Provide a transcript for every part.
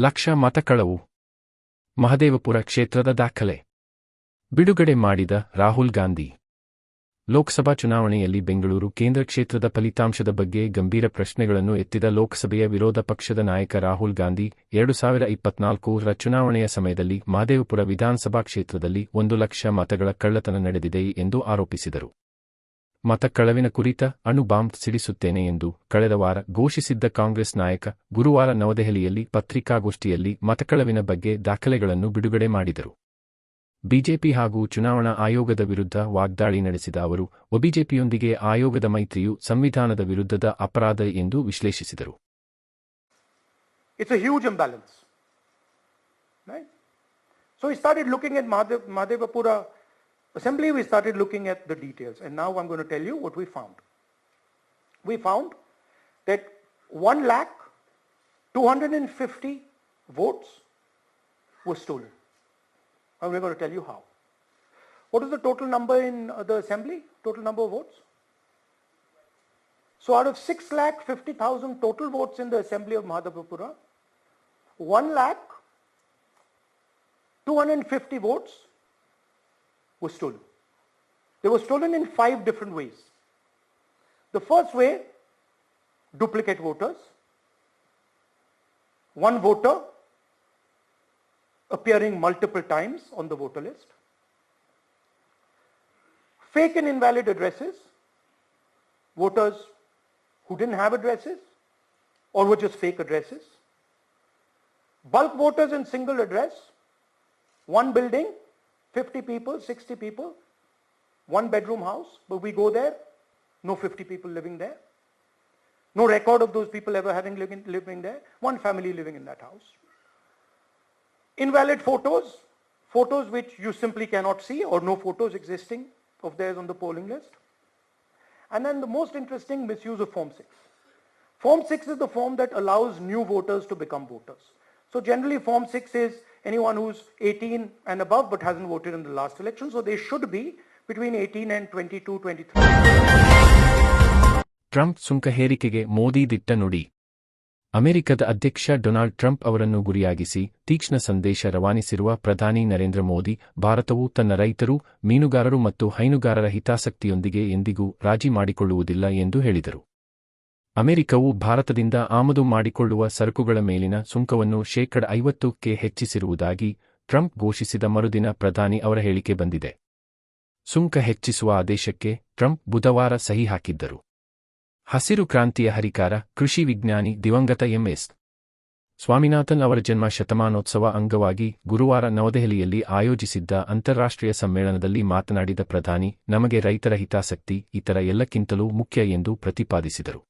ಲಕ್ಷ ಮತಕಳವು ಮಹದೇವಪುರ ಕ್ಷೇತ್ರದ ದಾಖಲೆ. ಬಿಡುಗಡೆ ಮಾಡಿದ ರಾಹುಲ್ ಗಾಂಧಿ. ಲೋಕಸಭಾ ಚುನಾವಣೆಯಲ್ಲಿ ಬೆಂಗಳೂರು ಕೇಂದ್ರ ಕ್ಷೇತ್ರದ ಫಲಿತಾಂಶದ ಬಗ್ಗೆ ಗಂಭೀರ ಪ್ರಶ್ನೆಗಳನ್ನು ಎತ್ತಿದ ಲೋಕಸಭೆಯ ವಿರೋಧ ಪಕ್ಷದ ನಾಯಕ ರಾಹುಲ್ ಗಾಂಧಿ ಎರಡು ಸಾವಿರ ಇಪ್ಪತ್ನಾಲ್ಕು ರ ಚುನಾವಣೆಯ ಸಮಯದಲ್ಲಿ ಮಹದೇವಪುರ ವಿಧಾನಸಭಾ ಕ್ಷೇತ್ರದಲ್ಲಿ ಒಂದು ಲಕ್ಷ ಮತಗಳ ಕಳ್ಳತನ ನಡೆದಿದೆ ಎಂದು ಆರೋಪಿಸಿದರು. ಮತಕಳವಿನ ಕುರಿತ ಅಣು ಬಾಂಬ್ ಸಿಡಿಸುತ್ತೇನೆ ಎಂದು ಕಳೆದ ವಾರ ಘೋಷಿಸಿದ್ದ ಕಾಂಗ್ರೆಸ್ ನಾಯಕ ಗುರುವಾರ ನವದೆಹಲಿಯಲ್ಲಿ ಪತ್ರಿಕಾಗೋಷ್ಠಿಯಲ್ಲಿ ಮತಕಳವಿನ ಬಗ್ಗೆ ದಾಖಲೆಗಳನ್ನು ಬಿಡುಗಡೆ ಮಾಡಿದರು. ಬಿಜೆಪಿ ಹಾಗೂ ಚುನಾವಣಾ ಆಯೋಗದ ವಿರುದ್ಧ ವಾಗ್ದಾಳಿ ನಡೆಸಿದ ಅವರು, ಒಬಿಜೆಪಿಯೊಂದಿಗೆ ಆಯೋಗದ ಮೈತ್ರಿಯು ಸಂವಿಧಾನದ ವಿರುದ್ಧದ ಅಪರಾಧ ಎಂದು ವಿಶ್ಲೇಷಿಸಿದರು. Assembly, we started looking at the details. And now I'm going to tell you what we found. We found that 1 lakh 250 votes were stolen. And we're going to tell you how. What is the total number in uh, the assembly? Total number of votes? So out of 6 lakh 50,000 total votes in the assembly of Mahadevapura, 1 lakh 250 votes were stolen. They were stolen in five different ways. The first way, duplicate voters. One voter appearing multiple times on the voter list. Fake and invalid addresses. Voters who didn't have addresses or were just fake addresses. Bulk voters in single address. One building, 50 people, 60 people, one bedroom house, but we go there, no 50 people living there. No record of those people ever having living, living there, one family living in that house. Invalid photos, photos which you simply cannot see or no photos existing of theirs on the polling list. And then the most interesting misuse of Form 6. Form 6 is the form that allows new voters to become voters. So generally Form 6 is anyone who's 18 and above but hasn't voted in the last election. So they should be between 18 and 22, 23. Trump ಸುಂಕ ಹೇರಿಕೆಗೆ ಮೋದಿ ದಿಟ್ಟ ನುಡಿ ಅಮೆರಿಕದ ಅಧ್ಯಕ್ಷ Donald Trump ಅವರನ್ನು ಗುರಿಯಾಗಿಸಿ ತೀಕ್ಷ್ಣ ಸಂದೇಶ ರವಾನಿಸಿರುವ ಪ್ರಧಾನಿ ನರೇಂದ್ರ ಮೋದಿ ಭಾರತವು ತನ್ನ ರೈತರು ಮೀನುಗಾರರು ಮತ್ತು ಹೈನುಗಾರರ ಹಿತಾಸಕ್ತಿಯೊಂದಿಗೆ ಎಂದಿಗೂ ರಾಜಿ ಮಾಡಿಕೊಳ್ಳುವುದಿಲ್ಲ ಎಂದು ಹೇಳಿದರು ಅಮೆರಿಕವು ಭಾರತದಿಂದ ಆಮದು ಮಾಡಿಕೊಳ್ಳುವ ಸರಕುಗಳ ಮೇಲಿನ ಸುಂಕವನ್ನು ಶೇಕಡ ಐವತ್ತಕ್ಕೆ ಹೆಚ್ಚಿಸಿರುವುದಾಗಿ ಟ್ರಂಪ್ ಘೋಷಿಸಿದ ಮರುದಿನ ಪ್ರಧಾನಿ ಅವರ ಹೇಳಿಕೆ ಬಂದಿದೆ. ಸುಂಕ ಹೆಚ್ಚಿಸುವ ಆದೇಶಕ್ಕೆ ಟ್ರಂಪ್ ಬುಧವಾರ ಸಹಿ ಹಾಕಿದ್ದರು. ಹಸಿರು ಕ್ರಾಂತಿಯ ಹರಿಕಾರ ಕೃಷಿ ವಿಜ್ಞಾನಿ ದಿವಂಗತ ಎಂಎಸ್ ಸ್ವಾಮಿನಾಥನ್ ಅವರ ಜನ್ಮ ಶತಮಾನೋತ್ಸವ ಅಂಗವಾಗಿ ಗುರುವಾರ ನವದೆಹಲಿಯಲ್ಲಿ ಆಯೋಜಿಸಿದ್ದ ಅಂತಾರಾಷ್ಟ್ರೀಯ ಸಮ್ಮೇಳನದಲ್ಲಿ ಮಾತನಾಡಿದ ಪ್ರಧಾನಿ, ನಮಗೆ ರೈತರ ಹಿತಾಸಕ್ತಿ, ಇತರ ಎಲ್ಲಕ್ಕಿಂತಲೂ ಮುಖ್ಯ ಎಂದು ಪ್ರತಿಪಾದಿಸಿದರು.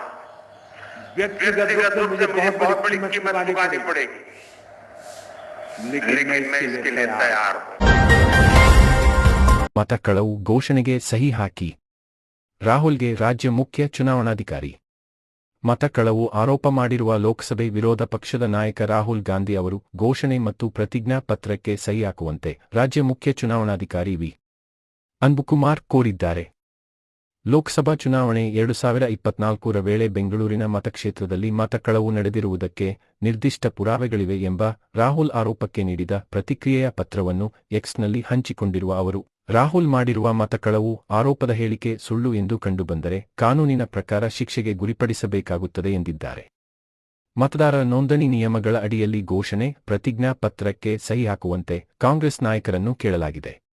व्यक्तिगत रूप से मुझे बहुत बड़ी कीमत चुकानी पड़ेगी लेकिन मैं इसके लिए तैयार हूं ಮತಕಳವು ಘೋಷಣೆಗೆ ಸಹಿ ಹಾಕಿ ರಾಹುಲ್ಗೆ ರಾಜ್ಯ ಮುಖ್ಯ ಚುನಾವಣಾಧಿಕಾರಿ ಮತಕಳವು ಆರೋಪ ಮಾಡಿರುವ ಲೋಕಸಭೆ ವಿರೋಧ ಪಕ್ಷದ ನಾಯಕ ರಾಹುಲ್ ಗಾಂಧಿ ಅವರು ಘೋಷಣೆ ಮತ್ತು ಪ್ರತಿಜ್ಞಾ ಪತ್ರಕ್ಕೆ ಸಹಿ ಹಾಕುವಂತೆ ರಾಜ್ಯ ಮುಖ್ಯ ಚುನಾವಣಾಧಿಕಾರಿ ವಿ ಅನ್ಬುಕುಮಾರ್ ಕೋರಿದ್ದಾರೆ ಲೋಕಸಭಾ ಚುನಾವಣೆ ಎರಡು ಸಾವಿರ ಇಪ್ಪತ್ನಾಲ್ಕರ ವೇಳೆ ಬೆಂಗಳೂರಿನ ಮತಕ್ಷೇತ್ರದಲ್ಲಿ ಮತಕಳವು ನಡೆದಿರುವುದಕ್ಕೆ ನಿರ್ದಿಷ್ಟ ಪುರಾವೆಗಳಿವೆ ಎಂಬ ರಾಹುಲ್ ಆರೋಪಕ್ಕೆ ನೀಡಿದ ಪ್ರತಿಕ್ರಿಯೆಯ ಪತ್ರವನ್ನು ಎಕ್ಸ್ನಲ್ಲಿ ಹಂಚಿಕೊಂಡಿರುವ ಅವರು. ರಾಹುಲ್ ಮಾಡಿರುವ ಮತಕಳವು ಆರೋಪದ ಹೇಳಿಕೆ ಸುಳ್ಳು ಎಂದು ಕಂಡುಬಂದರೆ ಕಾನೂನಿನ ಪ್ರಕಾರ ಶಿಕ್ಷೆಗೆ ಗುರಿಪಡಿಸಬೇಕಾಗುತ್ತದೆ ಎಂದಿದ್ದಾರೆ. ಮತದಾರರ ನೋಂದಣಿ ನಿಯಮಗಳ ಅಡಿಯಲ್ಲಿ ಘೋಷಣೆ, ಪ್ರತಿಜ್ಞಾ ಪತ್ರಕ್ಕೆ ಸಹಿ ಹಾಕುವಂತೆ ಕಾಂಗ್ರೆಸ್ ನಾಯಕರನ್ನು ಕೇಳಲಾಗಿದೆ.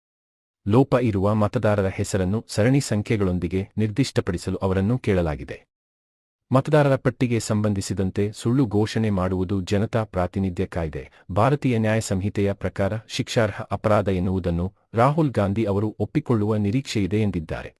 ಲೋಪ ಇರುವ ಮತದಾರರ ಹೆಸರನ್ನು ಸರಣಿ ಸಂಖ್ಯೆಗಳೊಂದಿಗೆ ನಿರ್ದಿಷ್ಟಪಡಿಸಲು ಅವರನ್ನು ಕೇಳಲಾಗಿದೆ. ಮತದಾರರ ಪಟ್ಟಿಗೆ ಸಂಬಂಧಿಸಿದಂತೆ ಸುಳ್ಳು ಘೋಷಣೆ ಮಾಡುವುದು ಜನತಾ ಪ್ರಾತಿನಿಧ್ಯ ಕಾಯ್ದೆ. ಭಾರತೀಯ ನ್ಯಾಯ ಸಂಹಿತೆಯ ಪ್ರಕಾರ ಶಿಕ್ಷಾರ್ಹ ಅಪರಾಧ ಎನ್ನುವುದನ್ನು ರಾಹುಲ್ ಗಾಂಧಿ ಅವರು ಒಪ್ಪಿಕೊಳ್ಳುವ ನಿರೀಕ್ಷೆಯಿದೆ ಎಂದಿದ್ದಾರೆ.